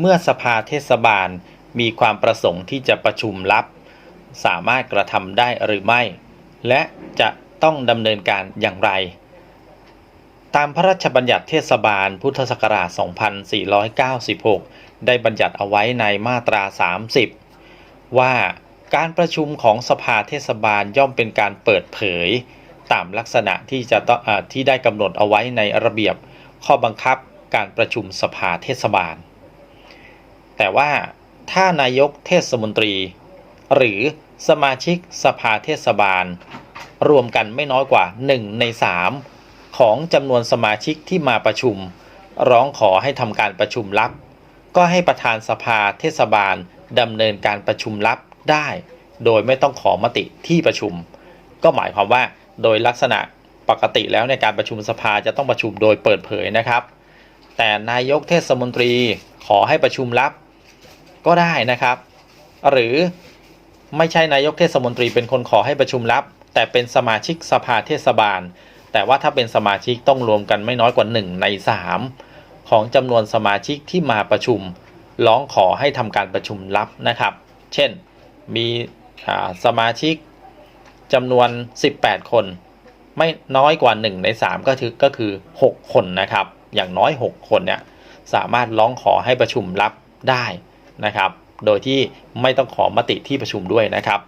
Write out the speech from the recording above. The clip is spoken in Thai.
เมื่อสภาเทศบาลมีความประสงค์ที่จะประชุมลับ สามารถกระทำได้หรือไม่ และจะต้องดำเนินการอย่างไร ตามพระราชบัญญัติเทศบาลพุทธศักราช 2496 ได้บัญญัติเอาไว้ในมาตรา 30 ว่าการประชุมของสภาเทศบาลย่อมเป็นการเปิดเผย ตามลักษณะที่จะต้องอที่ได้กำหนดเอาไว้ในระเบียบข้อบังคับการประชุมสภาเทศบาล แต่ว่าถ้านายกเทศมนตรี หรือสมาชิกสภาเทศบาล รวมกันไม่น้อยกว่า 1 ใน 3 ของจำนวนสมาชิกที่มาประชุม ร้องขอให้ทำการประชุมลับ ก็ให้ประธานสภาเทศบาลดำเนินการประชุมลับได้ โดยไม่ต้องขอมติที่ประชุม ก็หมายความว่าโดยลักษณะปกติแล้วในการประชุมสภาจะต้องประชุมโดยเปิดเผยนะครับ แต่นายกเทศมนตรีขอให้ประชุมลับ ก็ได้นะครับ หรือไม่ใช่นายกเทศมนตรีเป็นคนขอให้ประชุมลับ แต่เป็นสมาชิกสภาเทศบาล แต่ว่าถ้าเป็นสมาชิกต้องรวมกันไม่น้อยกว่า 1 ใน 3 ของจำนวนสมาชิกที่มาประชุม ร้องขอให้ทำการประชุมลับนะครับ เช่นมีสมาชิกจำนวน 18 คน ไม่น้อยกว่า 1 ใน 3 ก็คือก็คือ 6 คนนะครับ อย่างน้อย 6 คนเนี่ยสามารถร้องขอให้ประชุมลับได้ นะครับ โดยที่ไม่ต้องขอมติที่ประชุมด้วยนะครับ